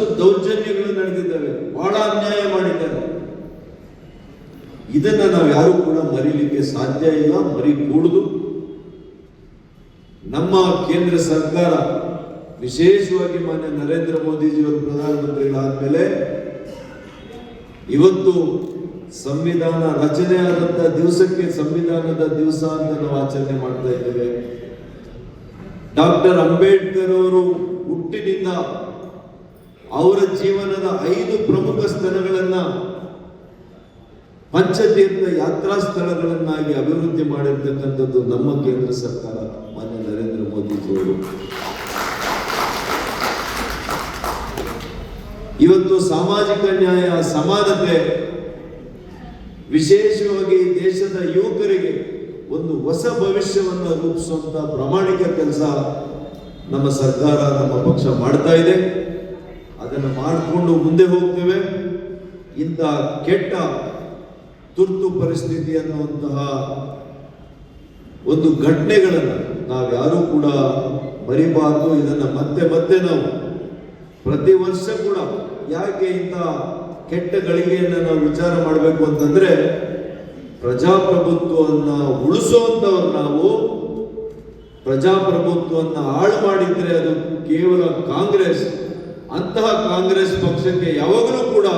ದೌರ್ಜನ್ಯಗಳು ನಡೆದಿದ್ದಾವೆ. ಬಹಳ ಅನ್ಯಾಯ ಮಾಡಿದ್ದಾರೆ. ಇದನ್ನ ನಾವು ಯಾರು ಕೂಡ ಮರೀಲಿಕ್ಕೆ ಸಾಧ್ಯ ಇಲ್ಲ, ಮರಿಕೂಡುದು. ನಮ್ಮ ಕೇಂದ್ರ ಸರ್ಕಾರ ವಿಶೇಷವಾಗಿ ಮಾನ್ಯ ನರೇಂದ್ರ ಮೋದಿಜಿಯವರು ಪ್ರಧಾನಮಂತ್ರಿಗಳಾದ್ಮೇಲೆ ಇವತ್ತು ಸಂವಿಧಾನ ರಚನೆ ಆದಂತಹ ದಿವಸಕ್ಕೆ ಸಂವಿಧಾನದ ದಿವಸ ಅಂತ ನಾವು ಆಚರಣೆ ಮಾಡ್ತಾ ಇದ್ದೇವೆ. ಡಾಕ್ಟರ್ ಅಂಬೇಡ್ಕರ್ ಅವರು ಹುಟ್ಟಿನಿಂದ ಅವರ ಜೀವನದ ಐದು ಪ್ರಮುಖ ಸ್ಥಳಗಳನ್ನ ಪಂಚತೀರ್ಥ ಯಾತ್ರಾ ಸ್ಥಳಗಳನ್ನಾಗಿ ಅಭಿವೃದ್ಧಿ ಮಾಡಿರ್ತಕ್ಕಂಥದ್ದು ನಮ್ಮ ಕೇಂದ್ರ ಸರ್ಕಾರ. ಮಾನ್ಯ ನರೇಂದ್ರ ಮೋದಿಜಿಯವರು ಇವತ್ತು ಸಾಮಾಜಿಕ ನ್ಯಾಯ, ಸಮಾನತೆ ವಿಶೇಷವಾಗಿ ದೇಶದ ಯುವಕರಿಗೆ ಒಂದು ಹೊಸ ಭವಿಷ್ಯವನ್ನು ರೂಪಿಸುವಂತ ಪ್ರಾಮಾಣಿಕ ಕೆಲಸ ನಮ್ಮ ಸರ್ಕಾರ, ನಮ್ಮ ಪಕ್ಷ ಮಾಡ್ತಾ ಇದೆ. ಅದನ್ನು ಮಾಡಿಕೊಂಡು ಮುಂದೆ ಹೋಗ್ತೇವೆ. ಇಂಥ ಕೆಟ್ಟ ತುರ್ತು ಪರಿಸ್ಥಿತಿ ಅನ್ನುವಂತಹ ಒಂದು ಘಟನೆಗಳನ್ನು ನಾವ್ಯಾರೂ ಕೂಡ ಮರಿಬಾರ್ದು. ಇದನ್ನು ಮತ್ತೆ ಮತ್ತೆ ನಾವು ಪ್ರತಿ ವರ್ಷ ಕೂಡ ಯಾಕೆ ಇಂಥ ಕೆಟ್ಟ ಗಳಿಗೆಯನ್ನು ನಾವು ವಿಚಾರ ಮಾಡಬೇಕು ಅಂತಂದ್ರೆ ಪ್ರಜಾಪ್ರಭುತ್ವವನ್ನು ಉಳಿಸುವಂಥವ್ರು ನಾವು. ಪ್ರಜಾಪ್ರಭುತ್ವವನ್ನು ಹಾಳು ಮಾಡಿದ್ರೆ ಅದು ಕೇವಲ ಕಾಂಗ್ರೆಸ್ ಅಂತಹ ಕಾಂಗ್ರೆಸ್ ಪಕ್ಷಕ್ಕೆ ಯಾವಾಗಲೂ ಕೂಡ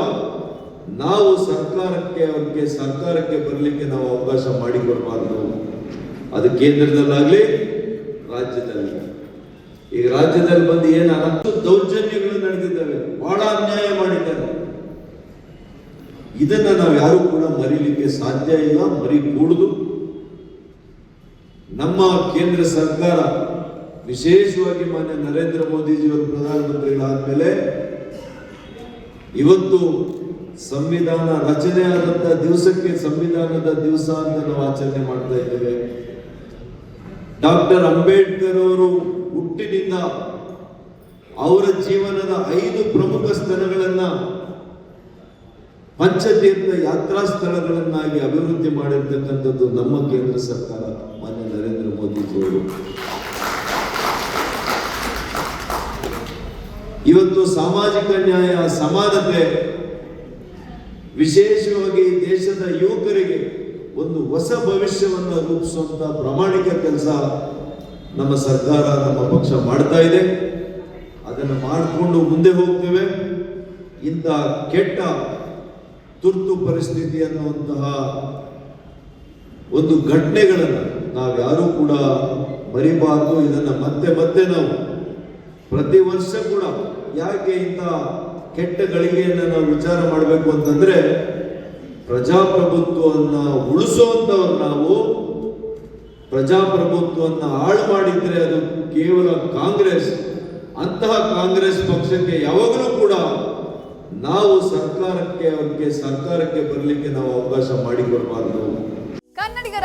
ನಾವು ಸರ್ಕಾರಕ್ಕೆ ಅವ್ರಿಗೆ ಸರ್ಕಾರಕ್ಕೆ ಬರಲಿಕ್ಕೆ ನಾವು ಅವಕಾಶ ಮಾಡಿಕೊಡಬಾರದು. ಅದು ಕೇಂದ್ರದಲ್ಲಾಗ್ಲಿ ರಾಜ್ಯದಲ್ಲಿ. ಈಗ ರಾಜ್ಯದಲ್ಲಿ ಬಂದು ಏನು ಹತ್ತು ದೌರ್ಜನ್ಯಗಳು ನಡೆದಿದ್ದಾವೆ, ಬಹಳ ಅನ್ಯಾಯ ಮಾಡಿದ್ದಾರೆ. ಇದನ್ನ ನಾವು ಯಾರು ಕೂಡ ಮರೀಲಿಕ್ಕೆ ಸಾಧ್ಯ ಇಲ್ಲ, ಮರಿಕೂಡುದು. ನಮ್ಮ ಕೇಂದ್ರ ಸರ್ಕಾರ ವಿಶೇಷವಾಗಿ ಮಾನ್ಯ ನರೇಂದ್ರ ಮೋದಿಜಿಯವರು ಪ್ರಧಾನಮಂತ್ರಿಗಳಾದ್ಮೇಲೆ ಇವತ್ತು ಸಂವಿಧಾನ ರಚನೆ ಆದಂತ ದಿವಸಕ್ಕೆ ಸಂವಿಧಾನದ ದಿವಸ ಅಂತ ನಾವು ಆಚರಣೆ ಮಾಡ್ತಾ ಇದ್ದೇವೆ. ಡಾಕ್ಟರ್ ಅಂಬೇಡ್ಕರ್ ಅವರು ಹುಟ್ಟಿನಿಂದ ಅವರ ಜೀವನದ ಐದು ಪ್ರಮುಖ ಸ್ಥಳಗಳನ್ನ ಪಂಚತೀರ್ಥ ಯಾತ್ರಾ ಸ್ಥಳಗಳನ್ನಾಗಿ ಅಭಿವೃದ್ಧಿ ಮಾಡಿರ್ತಕ್ಕಂಥದ್ದು ನಮ್ಮ ಕೇಂದ್ರ ಸರ್ಕಾರ, ಮಾನ್ಯ ನರೇಂದ್ರ ಮೋದಿಜಿಯವರು. ಇವತ್ತು ಸಾಮಾಜಿಕ ನ್ಯಾಯ, ಸಮಾನತೆ, ವಿಶೇಷವಾಗಿ ದೇಶದ ಯುವಕರಿಗೆ ಒಂದು ಹೊಸ ಭವಿಷ್ಯವನ್ನು ರೂಪಿಸುವಂತ ಪ್ರಾಮಾಣಿಕ ಕೆಲಸ ನಮ್ಮ ಸರ್ಕಾರ, ನಮ್ಮ ಪಕ್ಷ ಮಾಡ್ತಾ ಇದೆ. ಅದನ್ನು ಮಾಡಿಕೊಂಡು ಮುಂದೆ ಹೋಗ್ತೇವೆ. ಇಂಥ ಕೆಟ್ಟ, ತುರ್ತು ಪರಿಸ್ಥಿತಿ ಅನ್ನುವಂತಹ ಒಂದು ಘಟನೆಗಳನ್ನು ನಾವು ನಾವ್ಯಾರೂ ಕೂಡ ಮರಿಬಾರ್ದು. ಇದನ್ನ ಮತ್ತೆ ಮತ್ತೆ ನಾವು ಪ್ರತಿ ವರ್ಷ ಕೂಡ ಯಾಕೆ ಇಂಥ ಕೆಟ್ಟ ಗಳಿಗೆಯನ್ನು ನಾವು ವಿಚಾರ ಮಾಡಬೇಕು ಅಂತಂದ್ರೆ ಪ್ರಜಾಪ್ರಭುತ್ವವನ್ನ ಉಳಿಸುವಂತವ್ರು ನಾವು ಪ್ರಜಾಪ್ರಭುತ್ವವನ್ನ ಹಾಳು ಮಾಡಿದ್ರೆ ಅದು ಕೇವಲ ಕಾಂಗ್ರೆಸ್, ಅಂತಹ ಕಾಂಗ್ರೆಸ್ ಪಕ್ಷಕ್ಕೆ ಯಾವಾಗಲೂ ಕೂಡ ನಾವು ಸರ್ಕಾರಕ್ಕೆ ಅವ್ರಿಗೆ ಸರ್ಕಾರಕ್ಕೆ ಬರಲಿಕ್ಕೆ ನಾವು ಅವಕಾಶ ಮಾಡಿಕೊಡಬಾರ್ದು.